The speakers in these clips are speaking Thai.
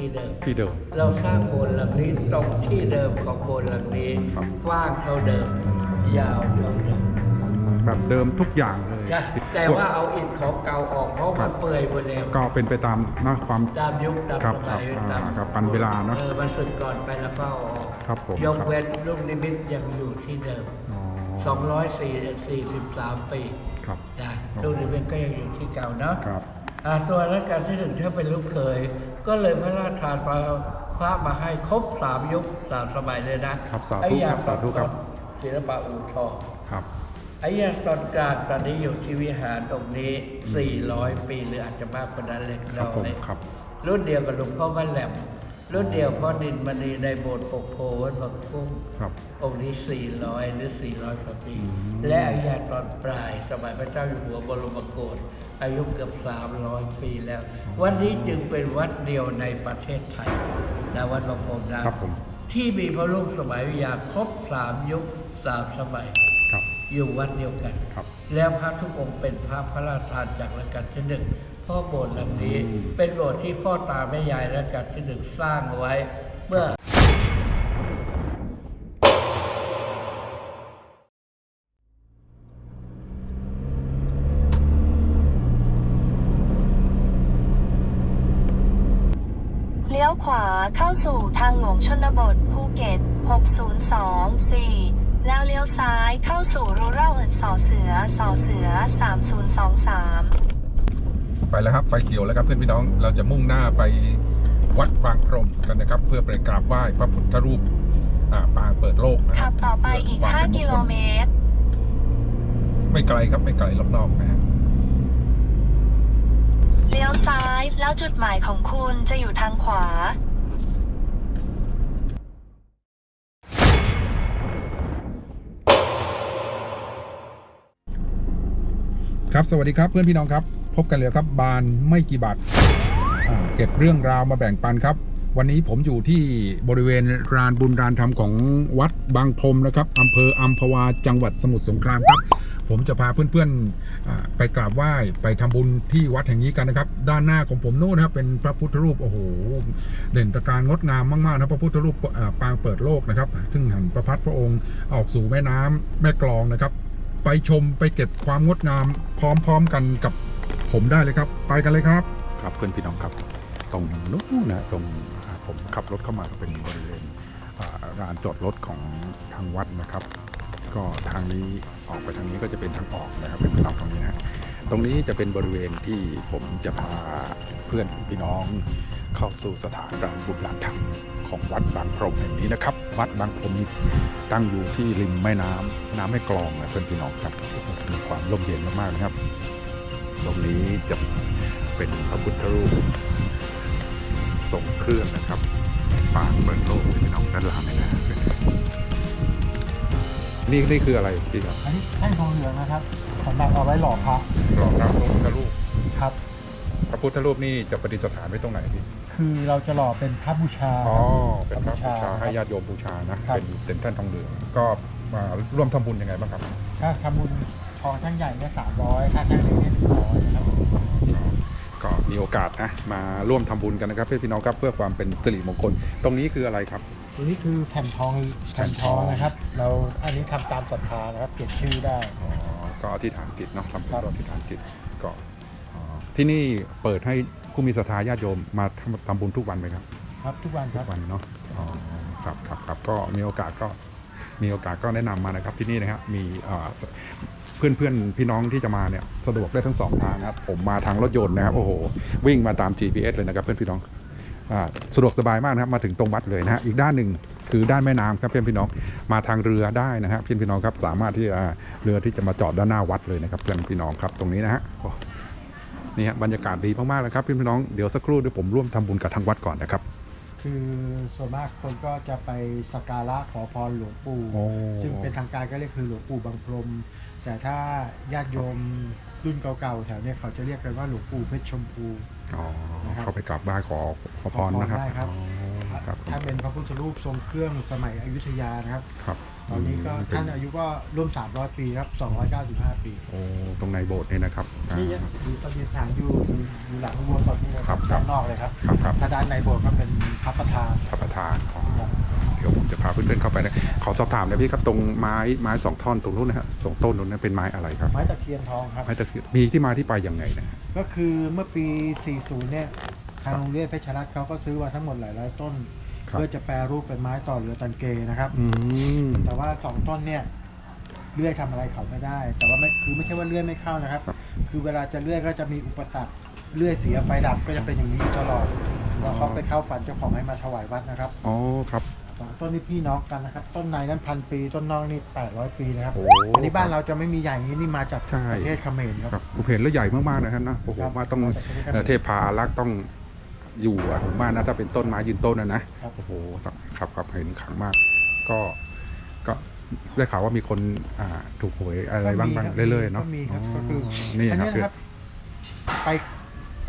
ที่เดิม ที่เดิม เราสร้างโบสถ์หลังนี้ตรงที่เดิมของโบสถ์หลังนี้ครับ กว้างเท่าเดิม ยาวเท่าเดิมแบบเดิมทุกอย่างเลยใช่แต่ว่าเอาอิฐของเก่าออกเพราะครัมับนเปื่อยหมดแล้วก็เป็นไปตามนะความ ตามยุคตามครับสมัยครับตามอ่าครับปันเวลาเนอะออมันสุดก่อนไปแล้วก็เอาออกครับผมยกครับ เว้นลูกนิมิตยังอยู่ที่เดิม อ๋อ243 ปีครับ นะครับลูกนิมิตก็ยังอยู่ที่เก่าเนาะ ครับอ่าตัวรัชกาลที่หนึ่งถ้าเป็นลูกเคย ก็เลยพระราชทานพระพระมาให้ครบสามยุคสามสมัยเลยนะครับสาธุไอ้อย่งครับสาธุครับ ศิลปะอู่ทองครับ ไอ้อย่างตอนกลางตอนนี้อยู่ที่วิหารตรงนี้ 400 ปีหรืออาจจะมากกว่านั้นเล็กครับน้อผมยครับ รุ่นเดียวกับหลวงพ่อวัดแหลมรุ่นเดียวพ่อดินมณีในโบสถ์ปกโพวัดบางกุ้งครับองค์นี้ 400 หรือ 400กว่าปีอืมและอายาตอนปลาย สมัยพระเจ้าอยู่หัวบรมโกศ อายุเกือบ 300 ปีแล้ว วันนี้จึงเป็นวัดเดียวในประเทศไทยนะวัดบางพรมนะครับผม ที่มีพระรูปสมัยวิทยาครบสามยุคสามสมัย ครับ อยู่วัดเดียวกัน ครับ แล้วพระทุกองค์เป็นพระพระราชทานจากรัชกาลที่หนึ่งพ่อโบสถ์หลังนี้อืมเป็นโบสถ์ที่พ่อตาแม่ยายรัชกาลที่หนึ่งสร้างไว้เมื่อ ลี้ยวขวาเข้าสู่ทางหลวงชนบทภูเก็ต 6024 แล้วเลี้ยวซ้ายเข้าสู่รูเร่าเอิดสอเสือสอเสือ 3023 ไปแล้วครับไฟเขียวแล้วครับเพื่อนพี่น้องเราจะมุ่งหน้าไปวัดบางพรมกันนะครับ เพื่อไปกราบไหว้พระพุทธรูปอ่าปางเปิดโลกนะคขัรับบต่อไปอีกเพื่ความ5เป็นกิโลเมตร ไม่ไกลครับไม่ไกลรอบนอกนะฮะเลี้ ยวซ้าย แล้วจุดหมายของคุณจะอยู่ทางขวา ครับสวัสดีครับเพื่อนพี่น้องครับ พบกันเลยครับบานไม่กี่บาทอ่าเก็บเรื่องราวมาแบ่งปันครับ วันนี้ผมอยู่ที่บริเวณรานบุญรานธรรมของวัดบางพรมนะครับอำเภออัมพวาจังหวัดสมุทรสงครามครับ ผมจะพาเพื่อนๆไปกราบไหว้ไปทำบุญที่วัดแห่งนี้กันนะครับ ด้านหน้าของผมโน้นนะครับเป็นพระพุทธรูปโอ้โหเด่นตระการงดงามมากๆนะพระพุทธรูปปางเปิดโลกนะครับ ซึ่งหันประพัดพระองค์ออกสู่แม่น้ำแม่กลองนะครับ ไปชมไปเก็บความงดงามพร้อมๆกันกับผมได้เลยครับ ไปกันเลยครับครับเพื่อนพี่น้องครับตรงนู้นนะตรงผมขับรถเข้ามาเป็นบริเวณอ่าลานจอดรถของทางวัดนะครับ ก็ทางนี้ออกไปทางนี้ก็จะเป็นทางออกนะครับเป็นทางตรงนี้นะตรงนี้จะเป็นบริเวณที่ผมจะพาเพื่อนพี่น้องเข้าสู่สถานรานบุญรานธรรมของวัดบางพรมแห่งนี้นะครับ วัดบางพรมตั้งอยู่ที่ริมแม่น้ำน้ำแม่กลองนะเพื่อนพี่น้องครับมีความร่มเย็นมากๆนะครับ ตรงนี้จะเป็นพระพุทธรูปทรงเครื่องนะครับปางเปิดโลกพี่น้องด้านล่างนี่นะ นี่นี่คืออะไรพี่ครับอันนี้แท่งทองเหลืองนะครับสำหรับเอาไว้หล่อพระรองรับพระพุทธรูปครับ พระพุทธรูปนี่จะประดิษฐานไว้ตรงไหนพี่คือเราจะหล่อเป็นพระบูชาอ๋อเป็นพระบูชาครับให้ญาติโยมบูชานะครับเป็นเป็นแท่นทองเหลืองก็มาร่วมทำบุญยังไงบ้างครับถ้าทำบุญทองช่างใหญ่เนี่ยสามร้อยถ้าช่างเล็กเนี่ยหนึ่งร้อยนะครับก็มีโอกาสนะมาร่วมทำบุญกันนะครับเพื่อนพี่น้องครับเพื่อความเป็นสิริมงคล ตรงนี้คืออะไรครับ ตัวนี้คือแผ่นทองแผ่นทองนะครับ เราอันนี้ทำตามศรัทธานะครับเปลี่ยนชื่อได้ อ๋อ ก็อธิษฐานจิตเนาะทำเป็นครับร่วมอธิษฐานจิตก็อ๋อที่นี่เปิดให้ผู้มีศรัทธาญาติโยมมาทำทำบุญทุกวันไหมครับ ครับทุกวันคทุรับ กวันเนาะอ๋อครับครับครับก็มีโอกาสก็มีโอกาสก็แนะนำมานะครับที่นี่นะครับมีเพื่อนเพื่อนๆพี่น้องที่จะมาเนี่ยสะดวกได้ทั้งสองทางนะครับผมมาทางรถยนต์นะครับโอ้โหวิ่งมาตาม GPS เลยนะครับเพื่อนพี่น้องอ่า สะดวกสบายมากนะครับมาถึงตรงวัดเลยนะฮะอีกด้านหนึ่งคือด้านแม่น้ำครับเพื่อนพี่น้องมาทางเรือได้นะฮะเพื่อนพี่น้องครับสามารถที่จะเรือที่จะมาจอดด้านหน้าวัดเลยนะครับเพื่อนพี่น้องครับตรงนี้นะฮะโอ้นี่ฮะบรรยากาศดีมากๆเลยครับเพื่อนพี่น้องเดี๋ยวสักครู่เดี๋ยวผมร่วมทำบุญกับทางวัดก่อนนะครับคือส่วนมากคนก็จะไปสักการะขอพรหลวงปู่โอ้ซึ่งเป็นทางการก็เรียกคือหลวงปู่บางพรม แต่ถ้าญาติโยมรุ่นเก่าๆแถวเนี้ยเขาจะเรียกกันว่าหลวงปู่เพชรชมพู อ๋อนะครับ เข้าไปกราบไหว้ขอขอพรนะครับขอพรได้ครับ อ๋อครับท่านเป็นพระพุทธรูปทรงเครื่องสมัยอยุธยานะครับ ครับตอนนี้ก็เป็ท่านอายุก็ร่วม 300 ปีครับ 295 ปีโอ้ตรงในโบสถ์เนี่ยนะครับอ่า นี่อยู่ประดิษฐานอยู่อยู่หลังอุโบสถนี่เลยครับด้านนอกเลยครับครับครับ ถ้าด้านในโบสถ์ก็เป็นพระประธาน พระประธานอ๋อ เดี๋ยวผมจะพาเพื่อนๆเข้าไปนะขอสอบถามหนะพี่ครับตรงไม้ไม้สองท่อนตรงนู้นนะฮะสองต้นนู้นนะเป็นไม้อะไรครับไม้ตะเคียนทองครับ ไม้ตะเคียนมีที่มาที่ไปยังไงนะก็คือเมื่อปี 40 เนี่ยทางโรงเรียนเพชรรัตน์เขาก็ซื้อมาทั้งหมดหลายร้อยต้นครับเพื่อจะแปรรูปเป็นไม้ต่อเรือตันเกนะครับอืมแต่ว่าสองต้นเนี่ยเลื่อยทำอะไรเขาไม่ได้ แต่ว่าไม่คือไม่ใช่ว่าเลื่อยไม่เข้านะครับครับ คือเวลาจะเลื่อยก็จะมีอุปสรรคเลื่อยเสียไฟดับก็จะเป็นอย่างนี้อยู่ตลอดแล้วเขาไปเข้าฝันเจ้าของให้มาถวายวัดนะครับ อ๋อครับ สองต้นนี้พี่น้องกันนะครับ ต้นในนั้นพันปี ต้นนอกนี่แปดร้อยปีนะครับ โอ้อันนี้บ้านเราจะไม่มีใหญ่อย่างนี้นี่มาจากใช่ ประเทศเขมรครับ ครับผมเห็นแล้วใหญ่มากๆนะครับนะโอ้โหครับว่าต้องครับเอ่อเทพาอารักษ์ต้องอยู่อะผมว่านะถ้าเป็นต้นไม้ยืนต้นนะนะครับ โอ้โหครับครับเห็นขลังมาก ก็ก็ได้ข่าวว่ามีคนอ่าถูกหวยอะไรบ้างบ้างก็มีครับเรื่อยๆเนาะก็มีครับก็คือนี่อันครับนี้นะครับ ไป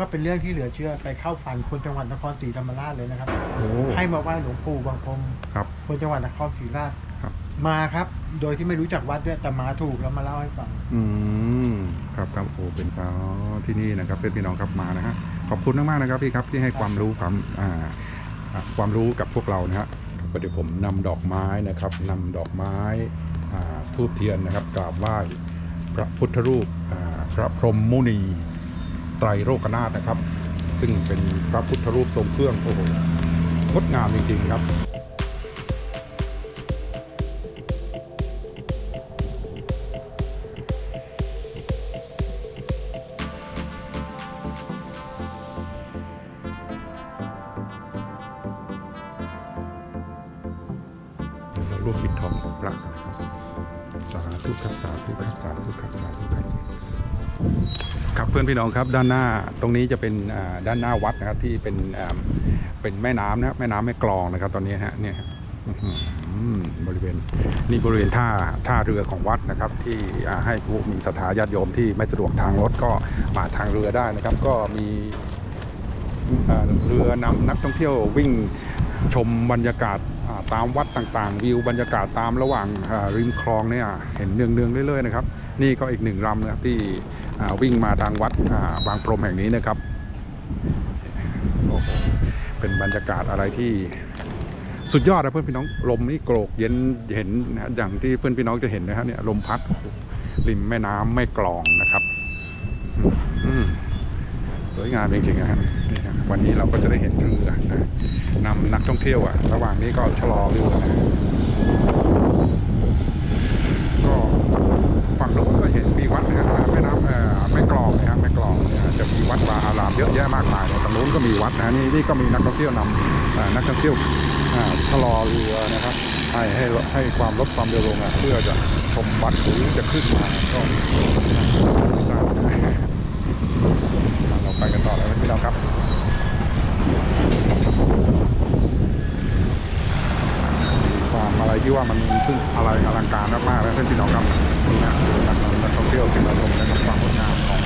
ก็เป็นเรื่องที่เหลือเชื่อไปเข้าฝันคนจังหวัดนครศรีธรรมราชเลยนะครับ โอ้ให้มาไหว้หลวงปู่บางพรมครับ คนจังหวัดนครศรีราชครับ มาครับ โดยที่ไม่รู้จักวัดด้วยแต่มาถูกแล้วมาเล่าให้ฟัง อืมครับครับโอ้เป็นอ๋อที่นี่นะครับเพื่อนพี่น้องครับมานะฮะขอบคุณมากๆนะครับพี่ครับที่ให้ความรู้ความอ่าอ่าความรู้กับพวกเรานะฮะก็เดี๋ยวผมนำดอกไม้นะครับนำดอกไม้อ่าทูบเทียนนะครับกราบไหว้พระพุทธรูปอ่าพระพรหมมุนี ไตรโลกนาถนะครับ ซึ่งเป็นพระพุทธรูปทรงเครื่องโอ้โหงดงามจริงๆครับราร่วมปิดทองของพระนะครับสาธุครับสาธุครับสาธุครับสาธุครับ ครับเพื่อนพี่น้องครับด้านหน้าตรงนี้จะเป็นด้านหน้าวัดนะครับที่เป็นเป็นแม่น้ำนะครับแม่น้ำแม่กลองนะครับ ตอนนี้ฮะเนี่ยบริเวณนี่บริเวณท่าท่าเรือของวัดนะครับที่ให้ผู้มีศรัทธาญาติโยมที่ไม่สะดวกทางรถก็มาทางเรือได้นะครับ ก็มีเรือนำนักท่องเที่ยววิ่งชมบรรยากาศ ตามวัดต่างๆ วิวบรรยากาศตามระหว่างริมคลองเนี่ยเห็นเนืองๆเรื่อยๆนะครับ นี่ก็อีกหนึ่งลำนะครับที่วิ่งมาทางวัดบางพรมแห่งนี้นะครับเป็นบรรยากาศอะไรที่สุดยอดนะเพื่อนพี่น้องลมนี่โกรกเย็นเห็นนะอย่างที่เพื่อนพี่น้องจะเห็นนะครับเนี่ยลมพัดริมแม่น้ำไม่กลองนะครับ สวยงามจริงๆนะครับวันนี้เราก็จะได้เห็นเรือนะนำนักท่องเที่ยวอะ ระหว่างนี้ก็ชะลอเรือนะก็ฝั่งโน้นก็เห็นมีวัดนะครับแม่น้ำเอ่อแม่กลองนะครับแม่กลองจะมีวัดวาอารามเยอะแยะมากมายเลยตรงโน้นก็มีวัดนะนี่นี่ก็มีนักท่องเที่ยวนำนักท่องเที่ยวชะลอเรือนะครับให้ให้ให้ความลดความเร็วลงอะเพื่อจะชมวัดหรือจะขึ้นมาก็ไม่ทราบนะ เราไปกันต่อเลยพี่น้องครับความอะไรที่ว่ามันซึ่งอะไรอลังการมากๆแล้วท่านพี่น้องครับนี่นะนักนักท่องเที่ยวที่มาชมนะครับความงดงามของ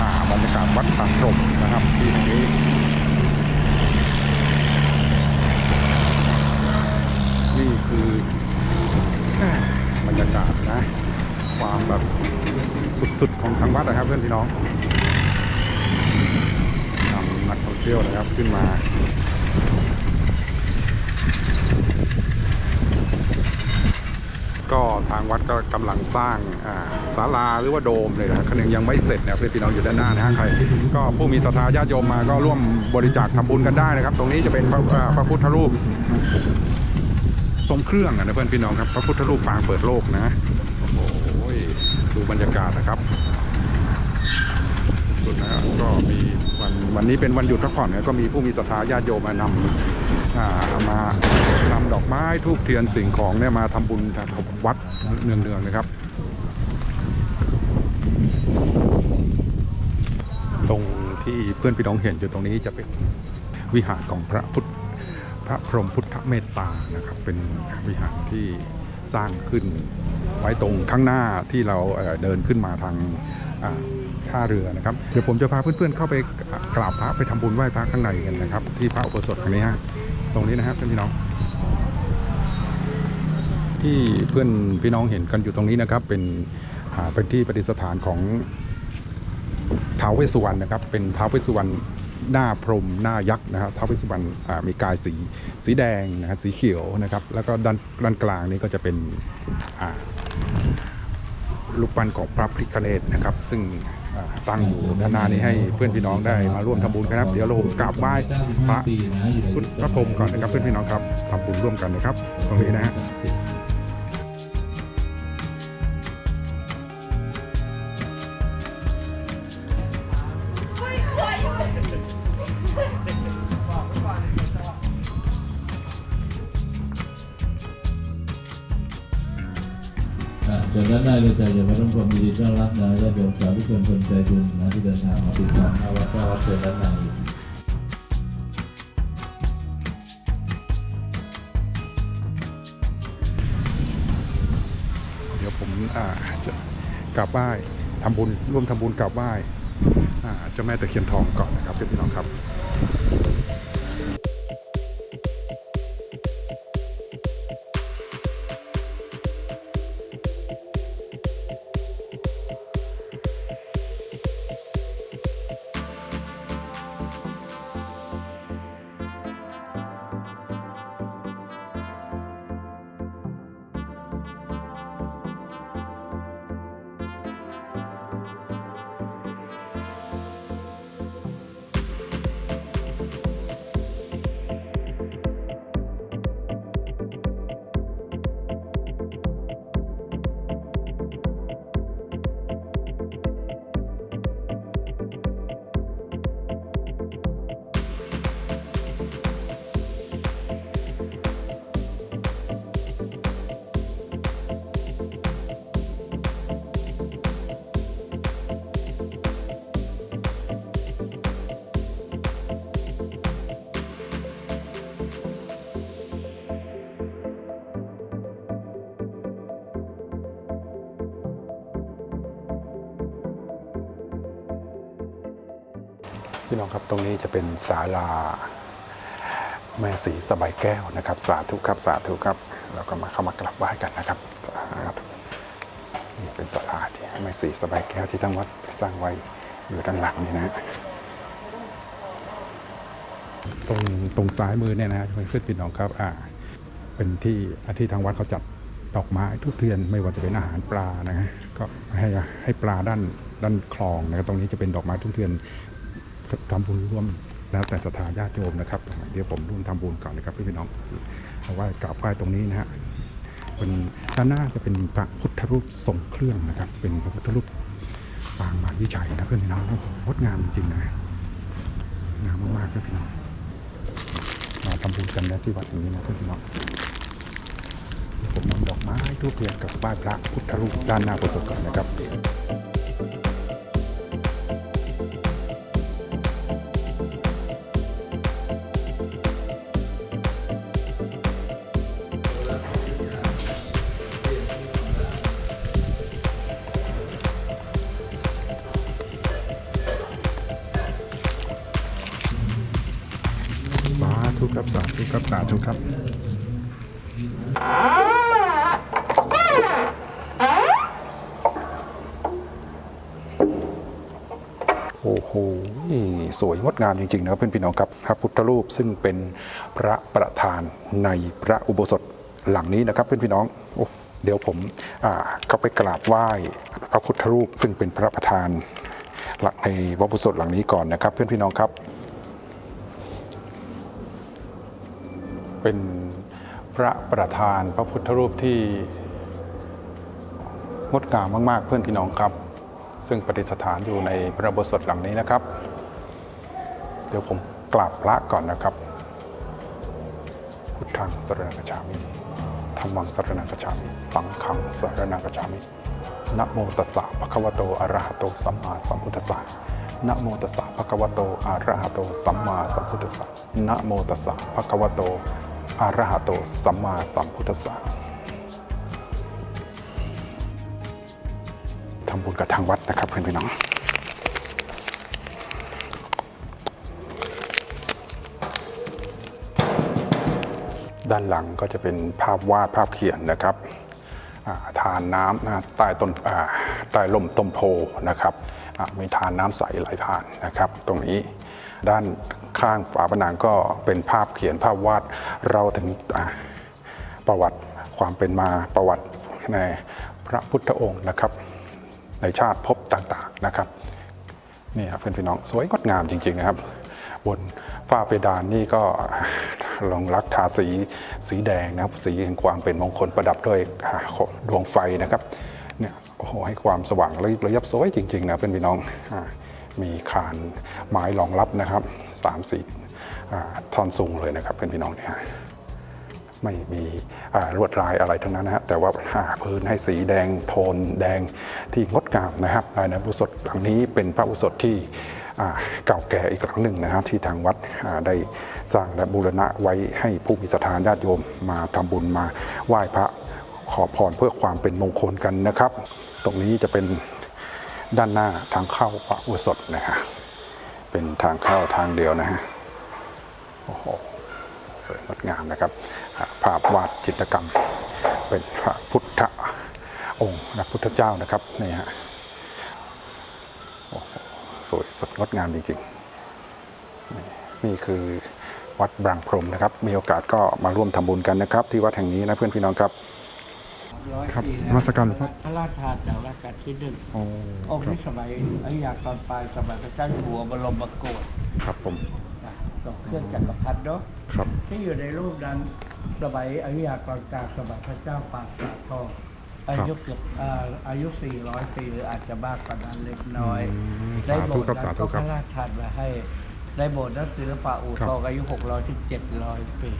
อ่าบรรยากาศวัดสันพรมนะครับ ที่แห่งนี้นี่คือบรรยากาศนะ ความแบบสุดๆของทางวัดนะครับเพื่อนพี่น้อง นักท่องเที่ยวนะครับขึ้นมาก็ทางวัดก็กำลังสร้างศาลาหรือว่าโดมเลยนะครับยังยังไม่เสร็จนะครับเพื่อนพี่น้องอยู่ด้านหน้านะฮะใครก็ผู้มีศรัทธาญาติโยมมาก็ร่วมบริจาคทำบุญกันได้นะครับ ตรงนี้จะเป็นพระพระพุทธรูปทรงเครื่องนะเพื่อนพี่น้องครับ พระพุทธรูปปางเปิดโลกนะโอ้โหดูบรรยากาศนะครับ สุดนะครก็มีวันวันนี้เป็นวันหยุดพักผ่อนนะก็มีผู้มีศรัทธาญาติโยมมานำอ่ามานำดอกไม้ทูบเทียนสิ่งของเนี่ยมาทำบุญทำวัดเนืองๆนะครับ ตรงที่เพื่อนพี่น้องเห็นอยู่ตรงนี้จะเป็นวิหารของพระพุทธพระพรหมพุทธเมตตานะครับ เป็นวิหารที่สร้างขึ้นไว้ตรงข้างหน้าที่เราเอ่อเดินขึ้นมาทางอ่า ท่าเรือนะครับเดี๋ยวผมจะพาเพื่อนๆเข้าไปกราบพระไปทำบุญไหว้พระข้างในกันนะครับ ที่พระอุปสมบที่นี้ฮะตรงนี้นะครับเพื่อนพี่น้อง ที่เพื่อนพี่น้องเห็นกันอยู่ตรงนี้นะครับ เป็นเป็นที่ประดิษฐานของท้าวเวสสุวรรณนะครับ เป็นท้าวเวสสุวรรณหน้าพรมหน้ายักษ์นะครับท้าวเวสสุวรรณมีกายสีสีแดงนะฮะสีเขียวนะครับ แล้วก็ด้านด้านกลางนี้ก็จะเป็นลูกปั้นของพระพิฆเนศนะครับ ซึ่ง ตั้งอยู่ด้านหน้านี้ให้เพื่อนพี่น้องได้มาร่วมทำบุญกันะครับ เดี๋ยวเรากราบไหว้พระพุทธพรหมก่อนนะครับเพื่อนพี่น้องครับทำบุญร่วมกันนะครับตรงนี้นะฮะ อะเชิญด้นหน้าเลยจ้ะอย่ามาต้องความยินดีต้อนรับนะญาติโยมสาธุชนคนใจบุญนะที่เดินทางมาติดตามหน้าวัดก็วัดเชิญด้านในเดี๋ยวผมอ่าจะกราบไหว้ทำบุญร่วมทำบุญกราบไหว้อ่าเจ้าแม่ตะเคียนทองก่อนนะครับเพื่อนพี่น้องครับ องครับตรงนี้จะเป็นศาลาแม่สีสบายแก้วนะครับ สาธุครับสาธุครับเราก็มาเข้ามากราบไหว้กันนะครับสาธุนี่เป็นศาลาที่แม่สีสบายแก้วที่ทั้งวัดสร้างไว้อยู่ด้านหลังนี่นะฮะตรงตรงซ้ายมือเนี่ยนะฮะเพื่อนพี่น้องครับอ่าเป็นที่ที่ทางวัดเขาจัดดอกไม้ทุกเทียนไม่ว่าจะเป็นอาหารปลานะฮะก็ให้ให้ปลาด้านด้านคลองนะครับตรงนี้จะเป็นดอกไม้ทุกเทียน ทำบุญร่วมแล้วแต่ศรัทธาญาติโยมนะครับ เดี๋ยวผมร่วมทำบุญก่อนนะครับพี่น้องเอาไว้กราบไหว้ตรงนี้นะฮะเป็นด้านหน้าจะเป็นพระพุทธรูปทรงเครื่องนะครับ เป็นพระพุทธรูปปางมารวิชัยนะเพื่อนพี่น้องโอ้โหงดงามจริงๆนะงามมากๆเพื่อนพี่น้องมาทำบุญกันนะที่วัดแห่งนี้นะเพื่อนพี่น้องผมนำดอกไม้ทูบเทียนกับไหว้พระพุทธรูปด้านหน้าโบสถ์ก่อนนะครับ ครับโอ้โหสวยงดงามจริงๆนะครับเพื่อนพี่น้องครับพระพุทธรูปซึ่งเป็นพระประธานในพระอุโบสถหลังนี้นะครับเพื่อนพี่น้องโอ้เดี๋ยวผมเข้าไปกราบไหว้พระพุทธรูปซึ่งเป็นพระประธานหลักในพระอุโบสถหลังนี้ก่อนนะครับ เพื่อนพี่น้องครับ เป็นพระประธานพระพุทธรูปที่งดงามมาก ๆ เพื่อนพี่น้องครับ ซึ่งประดิษฐานอยู่ในพระบสถหลังนี้นะครับ เดี๋ยวผมกราบพระก่อนนะครับ พุทธังสรณกัจฉามิธรรมังสรณกัจฉามิสังฆังสรณกัจฉามินะโมตัสสะภะคะวะโตอะระหะโตสัมมาสัมพุทธัสสะนะโมตัสสะภะคะวะโตอะระหะโตสัมมาสัมพุทธัสสะนะโมตัสสะภะคะวะโต อะระหะโตสัมมาสัมพุทธัสสะทำบุญกับทางวัดนะครับเพื่อนพี่น้องด้านหลังก็จะเป็นภาพวาดภาพเขียนนะครับาทานน้ำนะใต้ต้นใต้ลมต้มโพนะครับมีทานน้ำใสไหลผ่านนะครับ ตรงนี้ด้าน ข้างฝาผนังก็เป็นภาพเขียนภาพวาดเราถึงประวัติความเป็นมาประวัติในพระพุทธองค์นะครับ ในชาติภพต่างๆนะครับนี่ครับเพื่อนพี่น้องสวยงดงามจริง ๆนะครับ บนฝ้าเพดานนี่ก็ลงรักทาสีสีแดงนะครับ สีแห่งความเป็นมงคลประดับด้วยดวงไฟนะครับเนี่ยโอ้โหให้ความสว่างระยับสวยจริงๆนะเพื่อนพี่น้องอมีคานไม้รองรับนะครับ สามสี่ท่อนสูงเลยนะครับเพื่อนพี่น้องเนี่ยไม่มีลวดลายอะไรทั้งนั้นนะฮะแต่ว่าอ่าพื้นให้สีแดงโทนแดงที่งดงามนะครับภายในพระอุโบสถหลังนี้เป็นพระอุโบสถที่เก่าแก่อีกหลังหนึ่งนะครับที่ทางวัดได้สร้างและบูรณะไว้ให้ผู้มีศรัทธาญาติโยมมาทำบุญมาไหว้พระขอพรเพื่อความเป็นมงคลกันนะครับ ตรงนี้จะเป็นด้านหน้าทางเข้าพระอุโบสถนะครับ เป็นทางเข้าทางเดียวนะฮะโอ้โหสวยงดงามนะครับ ภาพวาดจิตรกรรม เป็นพระพุทธองค์พระพุทธเจ้านะครับนี่ฮะโอ้โหสวยสดงดงามจริงๆนี่นี่คือวัดบางพรมนะครับ มีโอกาสก็มาร่วมทำบุญกันนะครับ ที่วัดแห่งนี้นะเพื่อนพี่น้องครับ ร้อยครับปีนแล้วมัสการหลวงพ่อ พระราชทานจากรัชกาลที่หนึ่งโอ้องค์ครับนี้สมัยอยุธยาตอนปลายสมัยพระเจ้าอยู่หัวบรมโกศครับผมนะส่งเครื่องจักรพรรดิเนาะครับที่อยู่ในรูปนั้นสมัยอยุธยาตอนกลางสมัยพระเจ้าปางสาทองอายุเกือบอ่าอายุ 400 ปีหรืออาจจะมากกว่านั้นเล็กน้อยอืมในสาโบธุสถ์ครับนั้สานธุก็คพรับ ระราชทานมาให้ในโบสถ์นั้นศิลปะอู่ครับทองอายุ 600ถึง700 ปี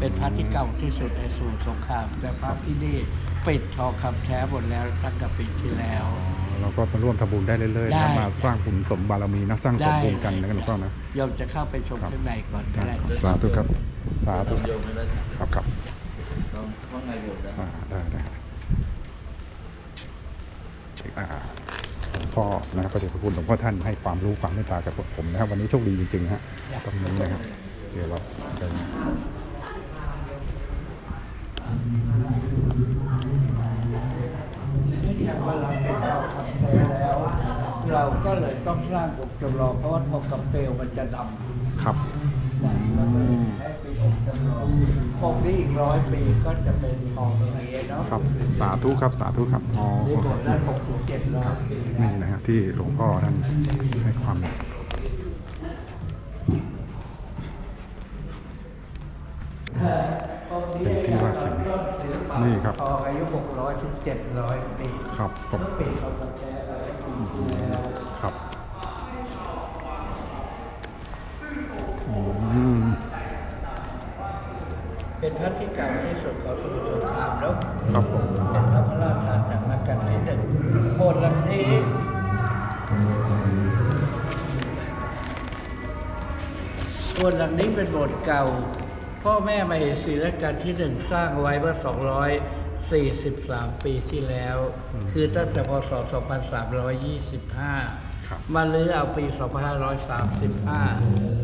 เป็นพระที่เก่าที่สุดในสู่สงคราม แต่พระที่นี่ ปิดทองคำแท้หมดแล้วตั้งแต่ปีที่แล้ว เราก็มาร่วมทำบุญได้เรื่อยๆได้นะมาสร้างบุญสมบารมีนะสร้างสมบุญกันนะหลวงพ่อนะโยมจะเข้าไปชมครับข้างในก่อนก็ได้ สาธุครับ สาธุโยมไม่ได้ครับครับต้องข้างในโบสถ์นะ อ่าได้ได้อ่าหลวงพ่อนะครับพระเดชพระคุณหลวงพ่อท่านให้ความรู้ความเมตตากับพวกผมนะครับวันนี้โชคดีจริงๆฮะตรงนี้นะครับเดี๋ยวเราจะ เนื่องจากว่าเราเป็นทองคำแท้แล้ว เราก็เลยต้องสร้างองค์จำลองเพราะว่าทองคำเปลวมันจะดำครับนะเราก็เลยให้เป็นองค์จำลององค์นี้อีกร้อยปีก็จะเป็นทองอย่างนี้เนาะครับสาธุครับสาธุครับอ๋อในโบสถ์นั้นหกสิบเจ็ดร้อยปีนี่นะนะฮะที่หลวงพ่อท่านให้ความ นี่ครับทองอายุหกร้อยถึงเจ็ดร้อยปีครับผมก็เป็นทองคำแท้ร้อยปีที่แล้วครับอืมเป็นพระที่เก่าที่สุดของสมุทรสงครามแล้ว ครับผมเป็นพระพระราชทานจากรัชกาลที่หนึ่งโบสถ์หลังนี้โบสถ์หลังนี้เป็นโบสถ์เก่า พ่อแม่มาเหสีรัชกาลที่หนึ่งสร้างไว้เมื่อ 243 ปีที่แล้ว คือตั้งแต่พศ 2325ครับมาลื้อเอาปี 2535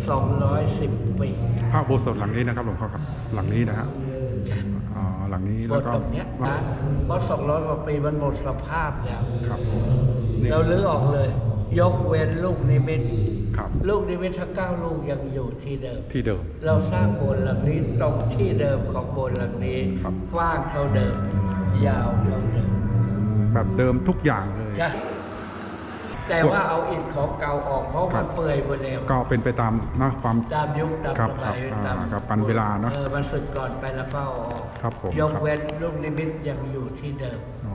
210 ปีพระอุโบสถหลังนี้นะครับหลวงพ่อครับ หลังนี้นะฮะอ๋อหลังนี้โบแล้วสถ์ก็ตรงเนี้ยนะเพราะ200กว่าปีมันหมดสภาพแล้วครับผมนี่เราลื้อออกเลย ยกเว้นลูกนิมิตครับ ลูกนิมิตทั้งเก้าลูกยังอยู่ที่เดิม ที่เดิม เราสร้างโบสถ์หลังนี้ตรงที่เดิมของโบสถ์หลังนี้ครับ กว้างเท่าเดิม ยาวเท่าเดิมแบบเดิมทุกอย่างเลย จ้ะแต่ว่าเอาอิฐของเก่าออกเพราะครัมับ นเปื่อยหมดแล้วก็เป็นไปตามนะความ ตามยุคตามครับสมัยครับตามอ่าครับปันเวลาเนอะเออมันสึกก่อนไปแล้วก็เอาออกครับผมยกครับ เว้นลูกนิมิตยังอยู่ที่เดิม อ๋อ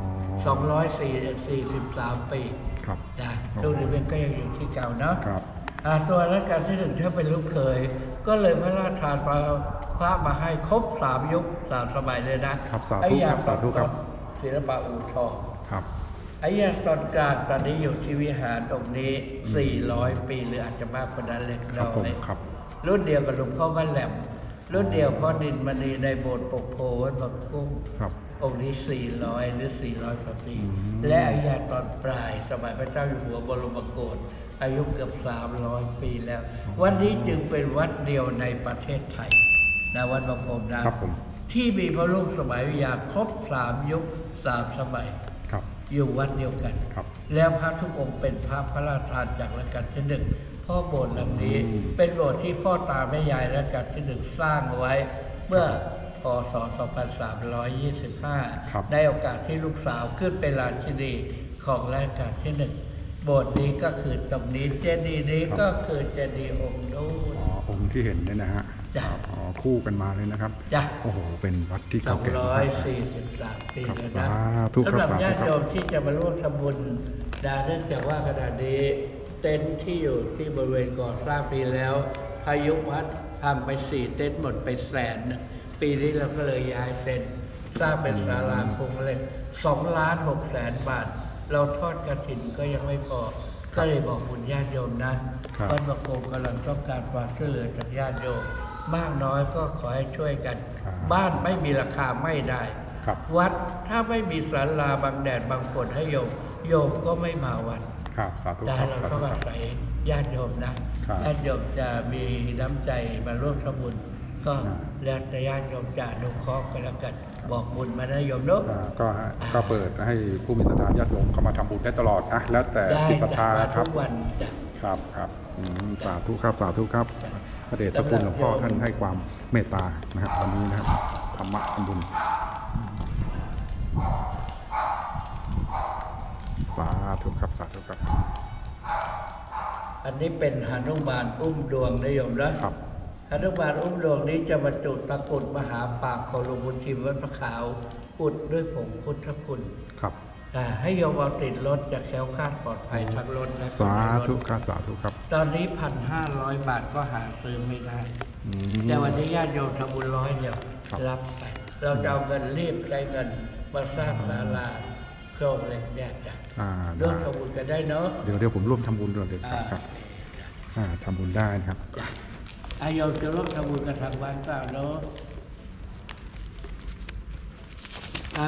243 ปี ครับจ้ะโอ้ลูกนิมิตก็ยังอยู่ที่เก่าเนาะครับอ่าตัวรัชกาลที่หนึ่งถ้าเป็นลูกเคย ก็เลยพระราชทานพระพระมาให้ครบสามยุคสามสมัยเลยนะครับสาธุไอ้ยครับสาธุครับศิลปะอู่ทองครับไอ้ยาตอนกลางตอนนี้อยู่ที่วิหารองค์นี้ 400 ปีหรืออาจจะมากกว่านั้นเล็กครับน้อผมยครับรุ่นเดียวกับหลวงพ่อบ้านแหลมรุ่นเดียวพ่อดินมณีในโบสถ์ปกโพวัดบางกุ้งครับ องค์นี้ 400 หรือ 400กว่าปีอืมและอายาตอนปลาย สมัยพระเจ้าอยู่หัวบรมโกศอายุเกือบ 300 ปีแล้ว วันนี้จึงเป็นวัดเดียวในประเทศไทยนะวัดบางพรมนะครับผมที่มีพระรูปสมัยวิทยาครบสามยุคสามสมัยครับอยู่วัดเดียวกันครับแล้วพระทุกองค์เป็นพระพระราชทานจากรัชกาลที่หนึ่งพ่อโบสถ์หลังนี้อืมเป็นโบสถ์ที่พ่อตาแม่ยายรัชกาลที่หนึ่งสร้างไว้เมื่อ พศ2325ในโอกาสที่ลูกสาวขึ้นเป็นราชินีของรัชกาลที่หนึ่งโบสถ์นี้ก็คือตรงนี้เจดีย์นี้ก็คือเจดีย์องค์นู้น อ๋อองค์ที่เห็นเนี่ยนะฮะจ้ะ อ๋อคู่กันมาเลยนะครับ จ้ะ โอ้โห เป็นวัดที่สอเก่างแก่ร้มาอยกสี่สิบสามปีครับแล้วสานะธุครับสำหรับสาธุญาติครับโยมที่จะมาร่วมทำบุญดาเนื่องจากว่าขณะนี้ เต็นท์ที่อยู่ที่บริเวณก่อสร้างปีแล้ว พายุพัดพังไปสี่เต็นท์หมดไปแสนหนึ่ง ปีนี้เราก็เลยย้ายเต็นท์สร้างเป็นศาลาคงเลยสองล้านหกแสนบาท เราทอดกระถินก็ยังไม่พอ ก็เลยบอกบุญญาติโยมนะครับวัดประโคมกำลังต้องการความช่วยเหลือจากญาติโยมมากน้อยก็ขอให้ช่วยกันครับบ้านไม่มีราคาไม่ได้ครับวัดถ้าไม่มีศาลาบางแดดบางฝนให้โยมโยมก็ไม่มาวัดครับสาธุแต่ครับเราสาต้ธุองคอารับศัยญาติโยมนะครับญาติโยมจะมีน้ำใจมาร่วมทำบุญ ก็ครับแล้วแต่ญาติโยมจะอนุเคราะห์กันแล้วกันบอกบุญมานะโยมเนอะอ่าก็ก็เปิดให้ผู้มีศรัทธาญาติโยมเข้ามาทำบุญได้ตลอดนะแล้วแต่ได้จิตศรัทธามาครัทุบกวันจ้ะครับครับอืมสาธุครับสาธุครับพระเดชพระคุณหลวงพ่อท่านให้ความเมตตานะครับวันนี้นะครับธรรมะทำบุญสาธุครับสาธุครับ อันนี้เป็นหนุมานอุ้มดวงนะโยมนะครับ หนุมานอุ้มดวงนี้จะบรรจุตะกรุดมหาปากของหลวงปู่ทิมวัดพระขาวอุดด้วยผงพุทธคุณครับอ่าให้โยมเอาติดรถจะแคล้วคลาดปลอดภัยทั้งรถและคนสาในรถธุครับสาธุครับ ตอนนี้พันห้าร้อยบาทก็หาซื้อไม่ได้ อืม แต่วันนี้ญาติโยมทำบุญร้อยเดียวครับ รับไป เราจะเอาเงินรีบใช้เงินมาสร้างศาลาโครงเหล็กเนี่ยจ้ะอ่าร่วมได้ทำบุญกันได้เนาะ เดี๋ยวเดี๋ยวผมร่วมทำบุญด้วยเลยครับอ่า ครับอ่าทำบุญได้นะครับ จ้ะ อายโยมจะร่วมทำบุญกันทางวันเปล่าเนาะอ่า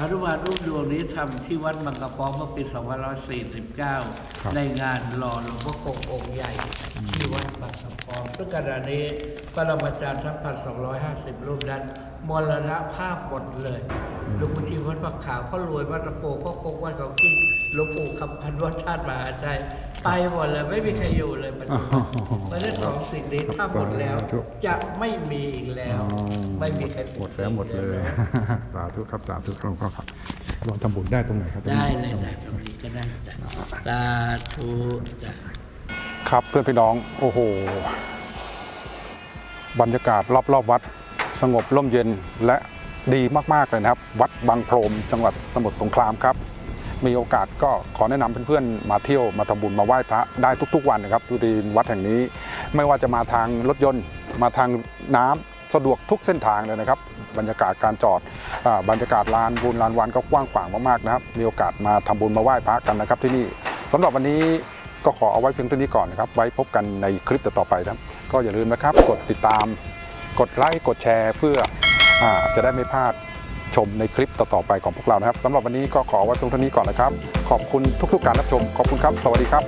อนุบาลรูปดวงนี้ทำที่วัดบางกระป๋องเมื่อปีครับ2549 ในงานหล่อหลวงพ่อคงองค์ใหญ่ ที่วัดบางกระป๋องซึ่งขณะนี้ปรมาจารย์ทั้งพันสองร้อยห้าสิบรูปนั้น มรณภาพหมดเลยหลวงปู่ทิมวัดปักขาวก็รวยวัดตะโกก็คงวัดเขาขึ้นหลวงปู่คำพันธ์วัดธาตุมหาชัยไปหมดเลยไม่มีใครอยู่เลยปัจจุบันเพราะฉะนั้นสองสิ่งนี้ถ้าหมดแล้วสาธุจะไม่มีอีกแล้วอ๋อไม่มีใครหมดแล้วหมดเลยนะสาธุครับสาธุครับหลวงพ่อครับลองทำบุญได้ตรงไหนครับตรงได้นี้เลยนะตรงนี้ก็ได้จ้ะสาธุจ้ะครับเพื่อนพี่น้องโอ้โห บรรยากาศรอบๆวัด สงบร่มเย็นและดีมากๆเลยนะครับ วัดบางโพรมจังหวัดสมุทรสงครามครับ มีโอกาสก็ขอแนะนำเพื่อนๆมาเที่ยวมาทำบุญมาไหว้พระได้ทุก ๆ วันนะครับดูดีวัดแห่งนี้ ไม่ว่าจะมาทางรถยนต์ มาทางน้ำสะดวกทุกเส้นทางเลยนะครับ บรรยากาศการจอดอบรรยากาศลานบุญลานวันก็กว้างขวางมากๆนะครับมีโอกาสมาทำบุญมาไหว้พระกันนะครับ ที่นี่สำหรับวันนี้ก็ขอเอาไว้เพียงเท่านี้ก่อนนะครับ ไว้พบกันในคลิปต่อไปนะก็อย่าลืมนะครับ กดติดตาม กดไลค์กดแชร์เพื่ออจะได้ไม่พลาดชมในคลิปต่อๆไปของพวกเรานะครับสำหรับวันนี้ก็ขอไว้เพียงเท่านี้ก่อนนะครับ ขอบคุณทุกๆการรับชม ขอบคุณครับ สวัสดีครับ